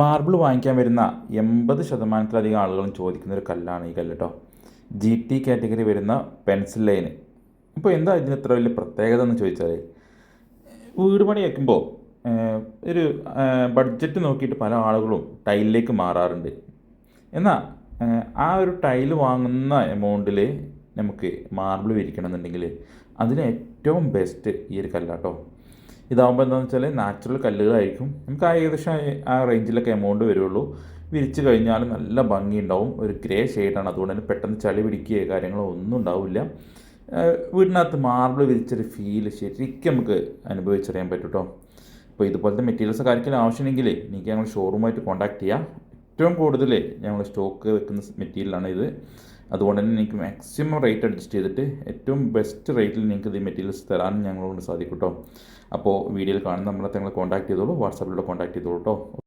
Marble വാങ്ങിക്കാൻ വരുന്ന എൺപത് ശതമാനത്തിലധികം ആളുകളും ചോദിക്കുന്ന ഒരു കല്ലാണ് ഈ കല്ല് കേട്ടോ ജി ടി കാറ്റഗറി വരുന്ന പെൻസിൽ ലൈൻ ഇപ്പോൾ എന്താ ഇതിന് ഇത്ര വലിയ പ്രത്യേകത എന്ന് ചോദിച്ചാൽ വീട് പണി വയ്ക്കുമ്പോൾ ഒരു ബഡ്ജറ്റ് നോക്കിയിട്ട് പല ആളുകളും ടൈലിലേക്ക് മാറാറുണ്ട്. എന്നാൽ ആ ഒരു ടൈൽ വാങ്ങുന്ന എമൗണ്ടിൽ നമുക്ക് മാർബിൾ വിരിക്കണം എന്നുണ്ടെങ്കിൽ അതിന് ഏറ്റവും ബെസ്റ്റ് ഈ ഒരു കല്ലാട്ടോ. ഇതാകുമ്പോൾ എന്താണെന്ന് വെച്ചാൽ നാച്ചുറൽ കല്ലുകളായിരിക്കും. നമുക്ക് ആ ഏകദേശം ആ റേഞ്ചിലൊക്കെ എമൗണ്ട് വരുള്ളൂ. വിരിച്ച് കഴിഞ്ഞാൽ നല്ല ഭംഗി ഉണ്ടാവും ഒരു ഗ്രേ ഷെയ്ഡാണ് അതുകൊണ്ട് തന്നെ പെട്ടെന്ന് ചളി പിടിക്കുകയോ കാര്യങ്ങളോ ഒന്നും ഉണ്ടാവില്ല. വീടിനകത്ത് മാർബിൾ വിരിച്ചൊരു ഫീൽ ശരിക്കും നമുക്ക് അനുഭവിച്ചറിയാൻ പറ്റും കേട്ടോ അപ്പോൾ ഇതുപോലത്തെ മെറ്റീരിയൽസ് കാര്യത്തിൽ ആവശ്യമുണ്ടെങ്കിൽ എനിക്ക് ഞങ്ങൾ ഷോറൂമായിട്ട് കോൺടാക്ട് ചെയ്യാം. ഏറ്റവും കൂടുതൽ ഞങ്ങൾ സ്റ്റോക്ക് വെക്കുന്ന മെറ്റീരിയലാണ് ഇത്. അതുകൊണ്ട് തന്നെ നിങ്ങൾക്ക് മാക്സിമം റേറ്റ് അഡ്ജസ്റ്റ് ചെയ്തിട്ട് ഏറ്റവും ബെസ്റ്റ് റേറ്റിൽ നിങ്ങൾക്ക് ഇത് മെറ്റീരിയൽസ് തരാൻ ഞങ്ങളോട് സാധിക്കും കേട്ടോ അപ്പോൾ വീഡിയോയിൽ കാണുന്ന നമ്മളെ നിങ്ങൾ കോൺടാക്ട് ചെയ്തോളൂ. വാട്സാപ്പിലൂടെ കോൺടാക്ട് ചെയ്തോളൂ കേട്ടോ